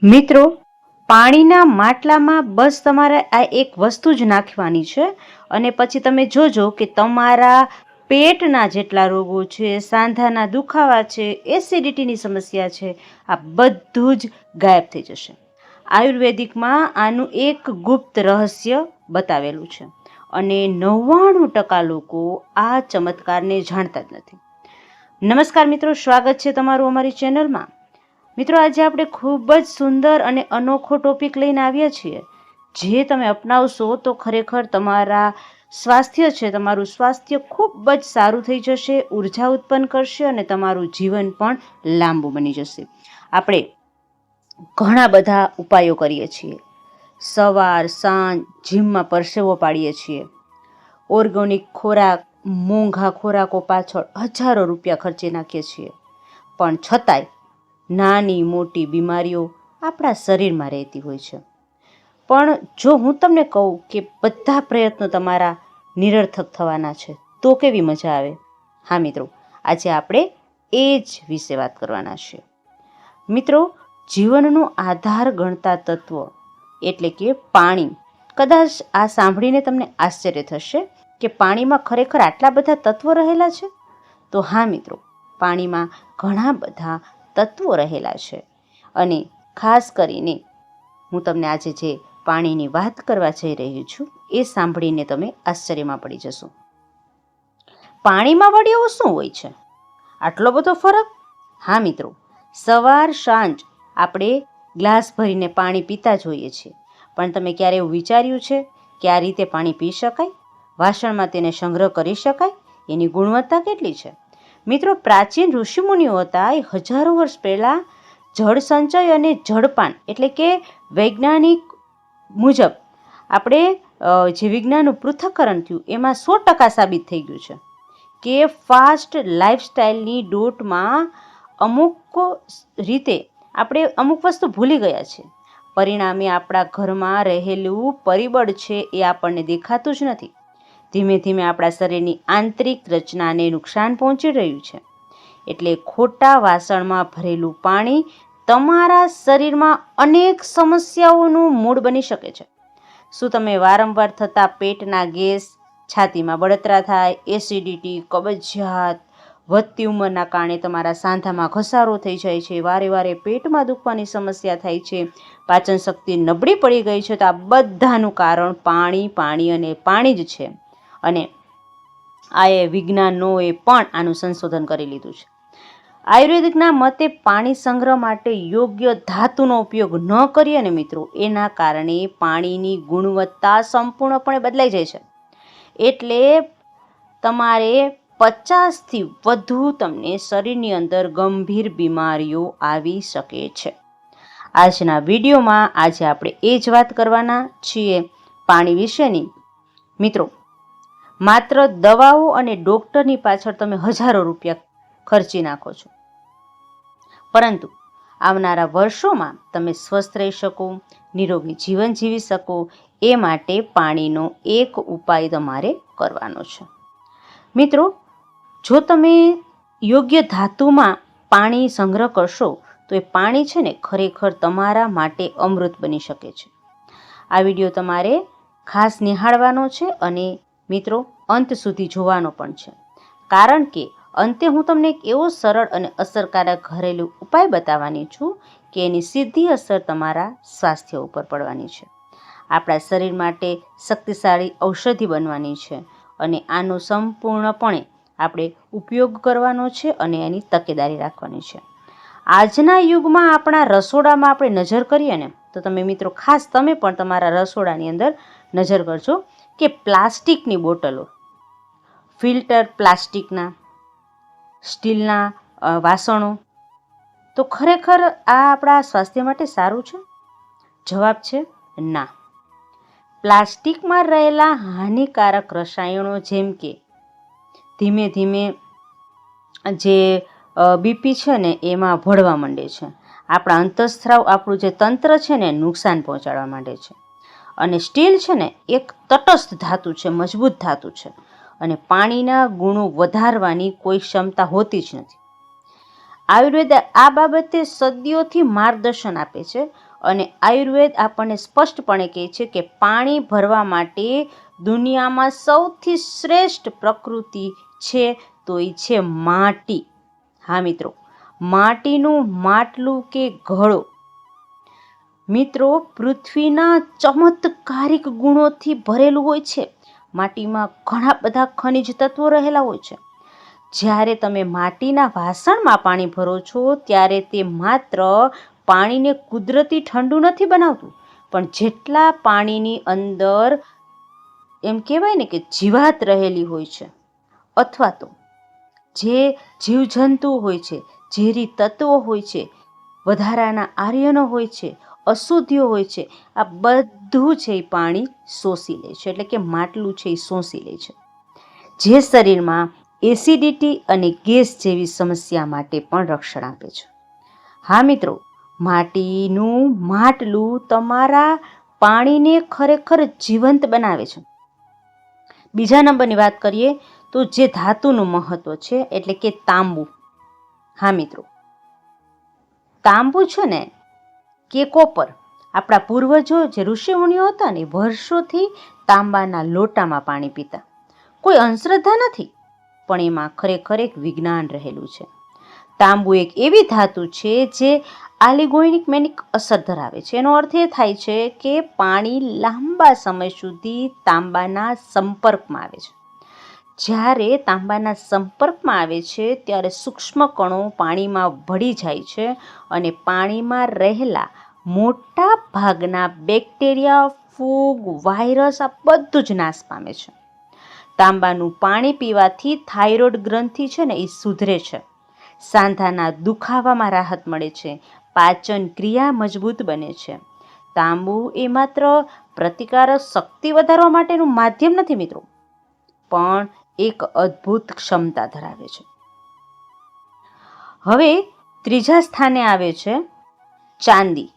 મિત્રો, પાણીના માટલામાં બસ તમારે આ એક વસ્તુ જ નાખવાની છે અને પછી તમે જોજો કે તમારા પેટના જેટલા રોગો છે, સાંધાના દુખાવા છે, એસિડિટીની સમસ્યા છે, આ બધું જ ગાયબ થઈ જશે. આયુર્વેદિકમાં આનું એક ગુપ્ત રહસ્ય બતાવેલું છે અને નવ્વાણું ટકા લોકો આ ચમત્કારને જાણતા જ નથી. નમસ્કાર મિત્રો, સ્વાગત છે તમારું અમારી ચેનલમાં. મિત્રો, આજે આપણે ખૂબ જ સુંદર અને અનોખો ટોપિક લઈને આવ્યા છીએ. જે તમે અપનાવશો તો ખરેખર તમારા સ્વાસ્થ્ય છે, તમારું સ્વાસ્થ્ય ખૂબ જ સારું થઈ જશે, ઊર્જા ઉત્પન્ન કરશે અને તમારું જીવન પણ લાંબુ બની જશે. આપણે ઘણા બધા ઉપાયો કરીએ છીએ. સવાર, સાંજ, જીમમાં પરસેવો પાડીએ છીએ. ઓર્ગોનિક ખોરાક, મોંઘા ખોરાકો પાછળ હજારો રૂપિયા ખર્ચી નાખીએ છીએ. પણ છતાંય નાની મોટી બીમારીઓ આપણા શરીરમાં રહેતી હોય છે. પણ જો હું તમને કહું કે બધા પ્રયત્નો તમારા નિરર્થક થવાના છે, તો કેવી મજા આવે? હા, મિત્રો, આજે આપણે એ જ વિશે વાત કરવાના છે. મિત્રો, જીવનનો આધાર ગણતા તત્વ એટલે કે પાણી. કદાચ આ સાંભળીને તમને આશ્ચર્ય થશે કે પાણીમાં ખરેખર આટલા બધા તત્વો રહેલા છે? તો હા, મિત્રો, પાણીમાં ઘણા બધા તત્વો રહેલા છે. અને ખાસ કરીને હું તમને આજે જે પાણીની વાત કરવા જઈ રહી છું, એ સાંભળીને તમે આશ્ચર્યમાં પડી જશો. પાણીમાં વળી એવું શું હોય છે? આટલો બધો ફરક? હા મિત્રો, સવાર સાંજ આપણે ગ્લાસ ભરીને પાણી પીતા જોઈએ છીએ. પણ તમે ક્યારે એવું વિચાર્યું છે કે આ રીતે પાણી પી શકાય? વાસણમાં તેને સંગ્રહ કરી શકાય? એની ગુણવત્તા કેટલી છે? મિત્રો, પ્રાચીન ઋષિમુનિઓ હતા, એ હજારો વર્ષ પહેલાં જળ સંચય અને જળપાન એટલે કે વૈજ્ઞાનિક મુજબ આપણે જે વિજ્ઞાનનું પૃથ્થકરણ થયું, એમાં સો ટકા સાબિત થઈ ગયું છે કે ફાસ્ટ લાઈફસ્ટાઈલની ડોટમાં અમુક રીતે આપણે અમુક વસ્તુ ભૂલી ગયા છે. પરિણામે આપણા ઘરમાં રહેલું પરિબળ છે એ આપણને દેખાતું જ નથી. ધીમે ધીમે આપણા શરીરની આંતરિક રચનાને નુકસાન પહોંચી રહ્યું છે. એટલે ખોટા વાસણમાં ભરેલું પાણી તમારા શરીરમાં અનેક સમસ્યાઓનું મૂળ બની શકે છે. શું તમે વારંવાર થતા પેટના ગેસ, છાતીમાં બળતરા થાય, એસિડિટી, કબજિયાત, વધતી ઉંમરના કારણે તમારા સાંધામાં ઘસારો થઈ જાય છે, વારે વારે પેટમાં દુખવાની સમસ્યા થાય છે, પાચન શક્તિ નબળી પડી ગઈ છે, તો આ બધાનું કારણ પાણી પાણી અને પાણી જ છે. અને આ એ વિજ્ઞાનોએ પણ આનું સંશોધન કરી લીધું છે. આયુર્વેદિકના મતે પાણી સંગ્રહ માટે યોગ્ય ધાતુનો ઉપયોગ ન કરીએ ને મિત્રો, એના કારણે પાણીની ગુણવત્તા સંપૂર્ણપણે બદલાઈ જાય છે. એટલે તમારે પચાસથી વધુ તમને શરીરની અંદર ગંભીર બીમારીઓ આવી શકે છે. આજના વિડીયોમાં આજે આપણે એ જ વાત કરવાના છીએ પાણી વિશેની. મિત્રો માત્ર દવાઓ અને ડૉક્ટરની પાછળ તમે હજારો રૂપિયા ખર્ચી નાખો છો. પરંતુ આવનારા વર્ષોમાં તમે સ્વસ્થ રહી શકો, નિરોગી જીવન જીવી શકો, એ માટે પાણીનો એક ઉપાય તમારે કરવાનો છે. મિત્રો, જો તમે યોગ્ય ધાતુમાં પાણી સંગ્રહ કરશો, તો એ પાણી છે ને ખરેખર તમારા માટે અમૃત બની શકે છે. આ વીડિયો તમારે ખાસ નિહાળવાનો છે અને મિત્રો અંત સુધી જોવાનો પણ છે. કારણ કે અંતે હું તમને એક એવો સરળ અને અસરકારક ઘરેલું ઉપાય બતાવવાની છું કે એની સીધી અસર તમારા સ્વાસ્થ્ય ઉપર પડવાની છે. આપણા શરીર માટે શક્તિશાળી ઔષધિ બનવાની છે અને આનો સંપૂર્ણપણે આપણે ઉપયોગ કરવાનો છે અને એની તકેદારી રાખવાની છે. આજના યુગમાં આપણા રસોડામાં આપણે નજર કરીએ ને, તો તમે મિત્રો ખાસ તમે પણ તમારા રસોડાની અંદર નજર કરજો. કે પ્લાસ્ટિકની બોટલો? ફિલ્ટર પ્લાસ્ટિકના, સ્ટીલના વાસણો? તો ખરેખર આ આપણા સ્વાસ્થ્ય માટે સારું છે? જવાબ છે ના. પ્લાસ્ટિકમાં રહેલા હાનિકારક રસાયણો જેમ કે ધીમે ધીમે જે બીપી છે ને એમાં ભળવા માંડે છે. આપણા અંતઃસ્ત્રાવ આપણું જે તંત્ર છે ને નુકસાન પહોંચાડવા માંડે છે. અને સ્ટીલ છે ને, એક તટસ્થ ધાતુ છે, મજબૂત ધાતુ છે. અને પાણીના ગુણો વધારવાની કોઈ ક્ષમતા હોતી જ નથી. આયુર્વેદ આ બાબતે સદીઓથી માર્ગદર્શન આપે છે અને આયુર્વેદ આપણને સ્પષ્ટપણે કહે છે કે પાણી ભરવા માટે દુનિયામાં સૌથી શ્રેષ્ઠ પ્રકૃતિ છે તો એ છે માટી. હા મિત્રો, માટીનું માટલું કે ઘડો મિત્રો, પૃથ્વીના ચમત્કારિક ગુણોથી ભરેલું હોય છે. માટીમાં ઘણા બધા ખનિજ તત્વો રહેલા હોય છે. જ્યારે તમે માટીના વાસણમાં પાણી ભરો છો, ત્યારે તે માત્ર પાણીને કુદરતી ઠંડુ નથી બનાવતું, પણ જેટલા પાણીની અંદર એમ કહેવાય ને કે જીવાત રહેલી હોય છે. અથવા તો જે જીવજંતુ હોય છે, ઝેરી તત્વો હોય છે, વધારાના આર્યનો હોય છે અશુદ્ધિઓ હોય છે. આ બધું છે એ પાણી શોષી લે છે. એટલે કે માટલું છે એ શોષી લે છે. જે શરીરમાં એસિડિટી અને ગેસ જેવી સમસ્યા માટે પણ રક્ષણ આપે છે. હા, મિત્રો, માટીનું માટલું તમારા પાણીને ખરેખર જીવંત બનાવે છે. બીજા નંબરની વાત કરીએ તો જે ધાતુનું મહત્વ છે, એટલે કે તાંબુ. હા, મિત્રો, તાંબુ છે ને કે કોપર આપણા પૂર્વજો જે ઋષિમુનિઓ હતા ને વર્ષોથી તાંબાના લોટામાં પાણી પીતા. કોઈ અંધશ્રદ્ધા નથી, પણ એમાં ખરેખર એક વિજ્ઞાન રહેલું છે. તાંબુ એક એવી ધાતુ છે જે આલિગોઇનિક મેનિક અસર ધરાવે છે. એનો અર્થ એ થાય છે કે પાણી લાંબા સમય સુધી તાંબાના સંપર્કમાં આવે છે. જ્યારે તાંબાના સંપર્કમાં આવે છે, ત્યારે સૂક્ષ્મ કણો પાણીમાં ભળી જાય છે અને પાણીમાં રહેલા મોટા ભાગના બેક્ટેરિયા, ફૂગ, વાયરસ આ બધું જ નાશ પામે છે. તાંબાનું પાણી પીવાથી થાઇરોઇડ ગ્રંથિ છે ને એ સુધરે છે. સાંધાના દુખાવામાં રાહત મળે છે. પાચન ક્રિયા મજબૂત બને છે. તાંબુ એ માત્ર પ્રતિકારક શક્તિ વધારવા માટેનું માધ્યમ નથી મિત્રો. પણ એક અદ્ભુત ક્ષમતા ધરાવે છે. હવે ત્રીજા સ્થાને આવે છે ચાંદી,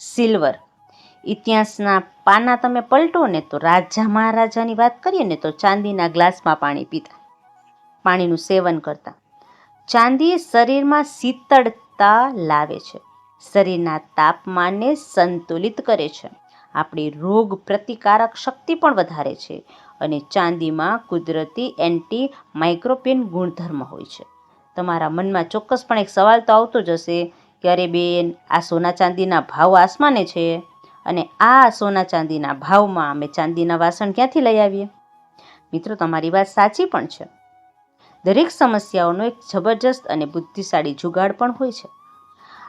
સિલ્વર. ઇતિહાસના પાના તમે પલટો ને તો રાજા મહારાજાની વાત કરીએ ને તો ચાંદીના ગ્લાસમાં પાણી પીતા, પાણીનું સેવન કરતા. ચાંદી શરીરમાં શીતળતા લાવે છે, શરીરના તાપમાનને સંતુલિત કરે છે. આપણી રોગ પ્રતિકારક શક્તિ પણ વધારે છે. અને ચાંદીમાં કુદરતી એન્ટી માઇક્રોપિન ગુણધર્મ હોય છે. તમારા મનમાં ચોક્કસ પણ એક સવાલ તો આવતો જ હશે કે અરે બેન, આ સોના ચાંદીના ભાવ આસમાને છે? અને આ સોના ચાંદીના ભાવમાં અમે ચાંદીના વાસણ ક્યાંથી લઈ આવીએ? મિત્રો, તમારી વાત સાચી પણ છે. દરેક સમસ્યાઓનો એક જબરજસ્ત અને બુદ્ધિશાળી જુગાડ પણ હોય છે.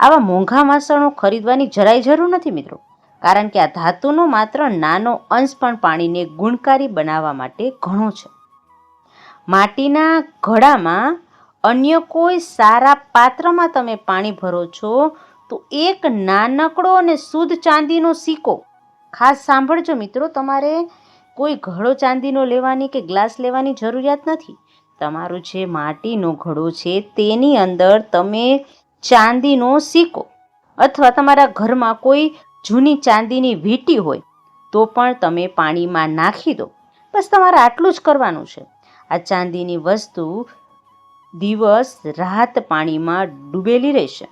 આવા મોંઘા વાસણો ખરીદવાની જરાય જરૂર નથી મિત્રો. કારણ કે આ ધાતુનો માત્ર નાનો અંશ પણ પાણીને ગુણકારી બનાવવા માટે ઘણો છે. માટીના ઘડામાં અન્ય કોઈ સારા પાત્રમાં તમે પાણી ભરો છો, તો એક નાનકડો અને શુદ્ધ ચાંદીનો સિક્કો. ખાસ સાંભળજો મિત્રો, તમારે કોઈ ઘડો ચાંદીનો લેવાની કે ગ્લાસ લેવાની જરૂરિયાત નથી. તમારો જે માટીનો ઘડો છે, તેની અંદર તમે ચાંદીનો સિક્કો અથવા તમારા ઘરમાં કોઈ જૂની ચાંદીની વીંટી હોય, તો પણ તમે પાણીમાં નાખી દો. બસ તમારે આટલું જ કરવાનું છે. આ ચાંદીની વસ્તુ દિવસ રાત પાણીમાં ડૂબેલી રહેશે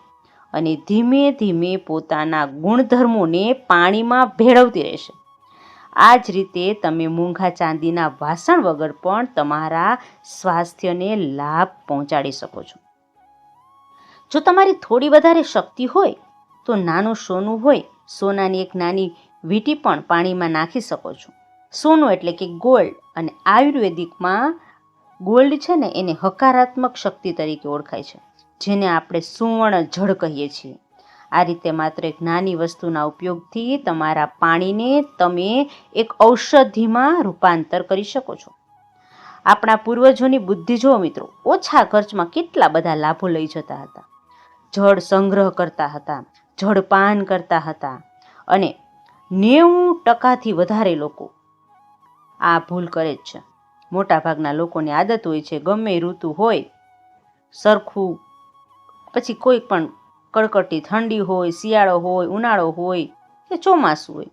અને ધીમે ધીમે પોતાના ગુણધર્મોને પાણીમાં ભેળવતી રહેશે. આ જ રીતે તમે મૂંઘા ચાંદીના વાસણ વગર પણ તમારા સ્વાસ્થ્યને લાભ પહોંચાડી શકો છો. જો તમારી થોડી વધારે શક્તિ હોય, તો નાનું સોનું હોય સોનાની એક નાની વીંટી પણ પાણીમાં નાખી શકો છો. સોનું એટલે કે ગોલ્ડ અને આયુર્વેદિકમાં ગોલ્ડ છે ને એને હકારાત્મક શક્તિ તરીકે ઓળખાય છે, જેને આપણે સુવર્ણ જળ કહીએ છીએ. આ રીતે માત્ર એક નાની વસ્તુના ઉપયોગથી તમારા પાણીને તમે એક ઔષધિમાં રૂપાંતર કરી શકો છો. આપણા પૂર્વજોની બુદ્ધિ જુઓ મિત્રો, ઓછા ખર્ચમાં કેટલા બધા લાભો લઈ જતા હતા. જળ સંગ્રહ કરતા હતા. જળપાન કરતા હતા અને નેવું ટકાથી વધારે લોકો આ ભૂલ કરે જ છે. મોટાભાગના લોકોની આદત હોય છે, ગમે ઋતુ હોય, સરખું, પછી કોઈ પણ કડકડતી ઠંડી હોય, શિયાળો હોય, ઉનાળો હોય, કે ચોમાસું હોય,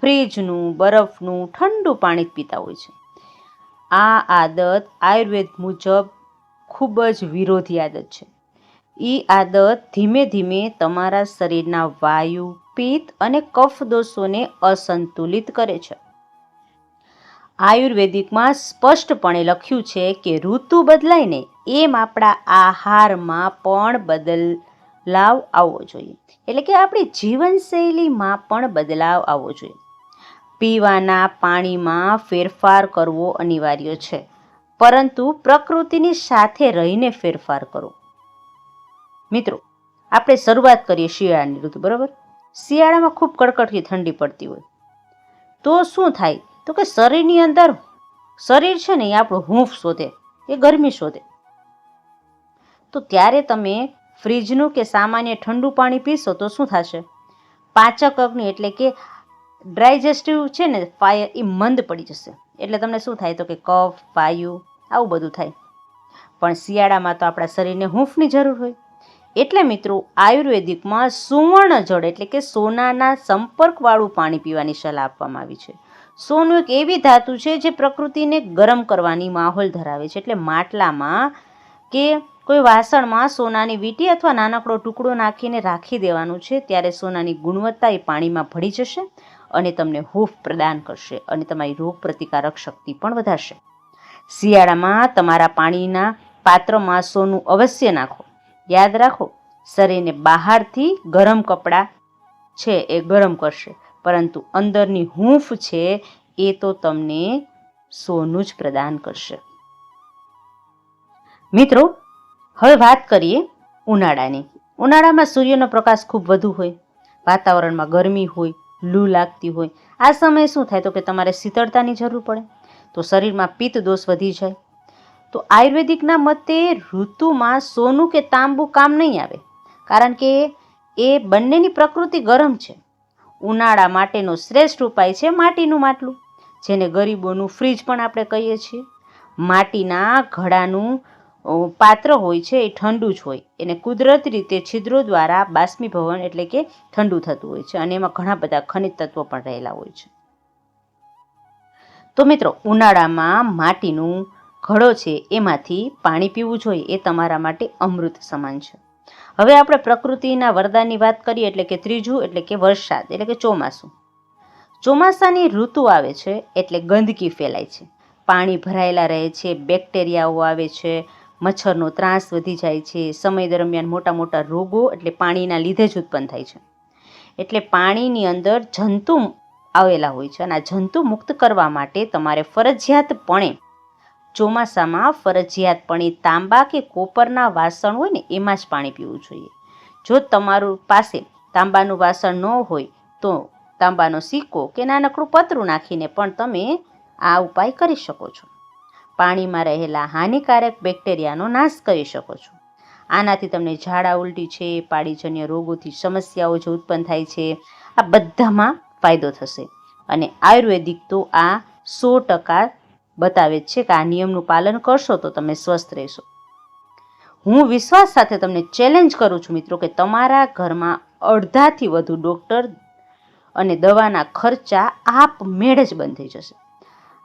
ફ્રીજનું, બરફનું, ઠંડુ પાણી પીતા હોય છે. આ આદત આયુર્વેદ મુજબ ખૂબ જ વિરોધી આદત છે. એ આદત ધીમે ધીમે તમારા શરીરના વાયુ, પિત્ત અને કફ દોષોને અસંતુલિત કરે છે. આયુર્વેદિકમાં સ્પષ્ટપણે લખ્યું છે કે ઋતુ બદલાય ને એમ આપણા આહારમાં પણ બદલાવ આવવો જોઈએ. એટલે કે આપણી જીવનશૈલીમાં પણ બદલાવ આવવો જોઈએ. પીવાના પાણીમાં ફેરફાર કરવો અનિવાર્ય છે. પરંતુ પ્રકૃતિની સાથે રહીને ફેરફાર કરો. મિત્રો, આપણે શરૂઆત કરીએ શિયાળાની ઋતુ, બરાબર? શિયાળામાં ખૂબ કડકડતી ઠંડી પડતી હોય. તો શું થાય? તો કે શરીરની અંદર શરીર છે ને એ આપણું હૂંફ શોધે, એ ગરમી શોધે. તો ત્યારે તમે ફ્રીજનું કે સામાન્ય ઠંડુ પાણી પીશો તો શું થશે? પાચક અગ્નિ એટલે કે ડાયજેસ્ટિવ છે ને ફાયર, એ મંદ પડી જશે. એટલે તમને શું થાય? તો કે કફ, વાયુ, આવું બધું થાય. પણ શિયાળામાં તો આપણા શરીરને હૂંફની જરૂર હોય. એટલે મિત્રો, આયુર્વેદિકમાં સુવર્ણ જળ એટલે કે સોનાના સંપર્કવાળું પાણી પીવાની સલાહ આપવામાં આવી છે. સોનું એક એવી ધાતુ છે જે પ્રકૃતિને ગરમ કરવાની માહોલ ધરાવે છે. એટલે માટલામાં કે કોઈ વાસણમાં સોનાની વીંટી અથવા નાનકડો ટુકડો નાખીને રાખી દેવાનું છે, ત્યારે સોનાની ગુણવત્તા એ પાણીમાં ભળી જશે અને તમને હૂફ પ્રદાન કરશે અને તમારી રોગ પ્રતિકારક શક્તિ પણ વધારશે. શિયાળામાં તમારા પાણીના પાત્રમાં સોનું અવશ્ય નાખો. યાદ રાખો, શરીરને બહારથી ગરમ કપડાં છે એ ગરમ કરશે. પરંતુ અંદરની હૂંફ છે એ તો તમને સોનું જ પ્રદાન કરશે. મિત્રો, હવે વાત કરીએ ઉનાળાની. ઉનાળામાં સૂર્યનો પ્રકાશ ખૂબ વધુ હોય, વાતાવરણમાં ગરમી હોય, લૂ લાગતી હોય. આ સમયે શું થાય તો કે તમારે શીતળતાની જરૂર પડે. તો શરીરમાં પિત્ત દોષ વધી જાય. તો આયુર્વેદિકના મતે ઋતુમાં સોનું કે તાંબુ કામ નહીં આવે. કારણ કે એ બંનેની પ્રકૃતિ ગરમ છે. ઉનાળા માટેનો શ્રેષ્ઠ ઉપાય છે માટીનું માટલું, જેને ગરીબોનું ફ્રીજ પણ આપણે કહીએ છીએ. માટીના ઘડાનું પાત્ર હોય છે એ ઠંડુ જ હોય. એને કુદરતી રીતે છિદ્રો દ્વારા બાષ્પીભવન એટલે કે ઠંડુ થતું હોય છે અને એમાં ઘણા બધા ખનિજ તત્વો પણ રહેલા હોય છે. તો મિત્રો, ઉનાળામાં માટીનું ઘડો છે, એમાંથી પાણી પીવું જોઈએ એ તમારા માટે અમૃત સમાન છે. હવે આપણે પ્રકૃતિના વરદાનની વાત કરીએ એટલે કે ત્રીજું એટલે કે વરસાદ, એટલે કે ચોમાસું. ચોમાસાની ઋતુ આવે છે એટલે ગંદકી ફેલાય છે. પાણી ભરાયેલા રહે છે, બેક્ટેરિયાઓ આવે છે, મચ્છરનો ત્રાસ વધી જાય છે, સમય દરમિયાન મોટા મોટા રોગો એટલે પાણીના લીધે જ ઉત્પન્ન થાય છે. એટલે પાણીની અંદર જંતુ આવેલા હોય છે અને આ જંતુ મુક્ત કરવા માટે તમારે ફરજિયાતપણે ચોમાસામાં ફરજિયાતપણે તાંબા કે કોપરના વાસણ હોય ને, એમાં જ પાણી પીવું જોઈએ. જો તમારું પાસે તાંબાનું વાસણ ન હોય, તો તાંબાનો સિક્કો કે નાનકડું પતરું નાખીને પણ તમે આ ઉપાય કરી શકો છો. પાણીમાં રહેલા હાનિકારક બેક્ટેરિયાનો નાશ કરી શકો છો. આનાથી તમને ઝાડા ઉલટી છે પાડીજન્ય રોગોથી સમસ્યાઓ જે ઉત્પન્ન થાય છે. આ બધામાં ફાયદો થશે. અને આયુર્વેદિક તો આ સો ટકા બતાવે છે કે આ નિયમનું પાલન કરશો તો તમે સ્વસ્થ રહેશો. હું વિશ્વાસ સાથે તમને ચેલેન્જ કરું છું મિત્રો કે તમારા ઘરમાં અડધાથી વધુ ડૉક્ટર અને દવાના ખર્ચા આપમેળે જ બંધ થઈ જશે.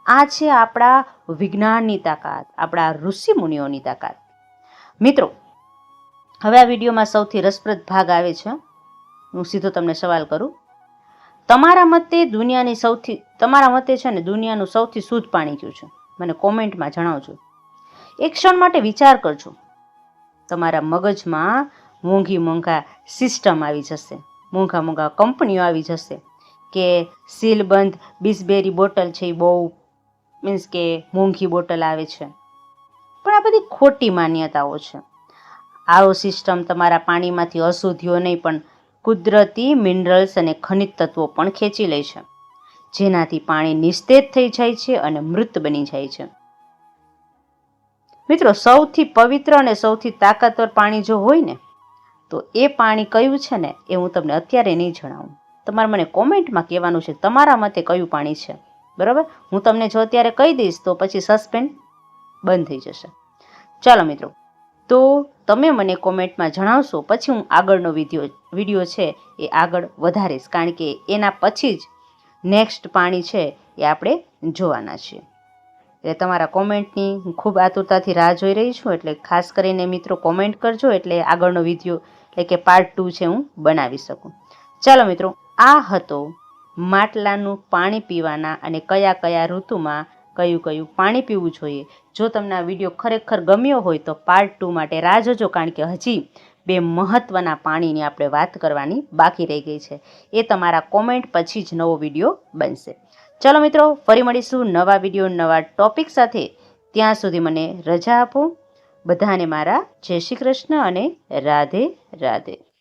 આ છે આપણા વિજ્ઞાનની તાકાત, આપણા ઋષિ મુનિઓની તાકાત. મિત્રો, હવે આ વિડીયોમાં સૌથી રસપ્રદ ભાગ આવે છે. હું સીધો તમને સવાલ કરું. તમારા મતે દુનિયાની સૌથી, તમારા મતે છે ને દુનિયાનું સૌથી શુદ્ધ પાણી કયું છે? મને કોમેન્ટમાં જણાવજો. એક ક્ષણ માટે વિચાર કરજો. તમારા મગજમાં મોંઘી મોંઘા સિસ્ટમ આવી જશે. મોંઘા મોંઘા કંપનીઓ આવી જશે કે સીલબંધ બિસબેરી બોટલ છે એ બહુ મીન્સ કે મોંઘી બોટલ આવે છે. પણ આ બધી ખોટી માન્યતાઓ છે. આવો સિસ્ટમ તમારા પાણીમાંથી અશુદ્ધિઓ નહીં, પણ કુદરતી મિનરલ્સ અને ખનિજ તત્વો પણ ખેંચી લે છે. જેનાથી પાણી નિસ્તેજ થઈ જાય છે અને મૃત બની જાય છે. મિત્રો, સૌથી પવિત્ર અને સૌથી તાકાતવર પાણી જો હોય ને, તો એ પાણી કયું છે ને, એ હું તમને અત્યારે નહીં જણાવું. તમારે મને કોમેન્ટમાં કહેવાનું છે, તમારા મતે કયું પાણી છે? બરાબર? હું તમને જો અત્યારે કહી દઈશ તો પછી સસ્પેન્ડ બંધ થઈ જશે. ચાલો મિત્રો તો તમે મને કોમેન્ટમાં જણાવશો. પછી હું આગળનો વીડિયો વીડિયો છે એ આગળ વધારીશ. કારણ કે એના પછી જ નેક્સ્ટ પાણી છે એ આપણે જોવાના છીએ. એટલે તમારા કોમેન્ટની હું ખૂબ આતુરતાથી રાહ જોઈ રહી છું. એટલે ખાસ કરીને મિત્રો કોમેન્ટ કરજો. એટલે આગળનો વીડિયો એટલે કે પાર્ટ ટુ છે હું બનાવી શકું. ચાલો મિત્રો, આ હતો માટલાનું પાણી પીવાના અને કયા કયા ઋતુમાં કયું કયું પાણી પીવું જોઈએ. જો તમને આ વીડિયો ખરેખર ગમ્યો હોય તો પાર્ટ ટુ માટે રાહ જોજો કારણ કે હજી બે મહત્ત્વના પાણીની આપણે વાત કરવાની બાકી રહી ગઈ છે. એ તમારા કોમેન્ટ પછી જ નવો વીડિયો બનશે. ચલો મિત્રો, ફરી મળીશું નવા વીડિયો, નવા ટોપિક સાથે. ત્યાં સુધી મને રજા આપો. બધાને મારા જય શ્રી કૃષ્ણ અને રાધે રાધે.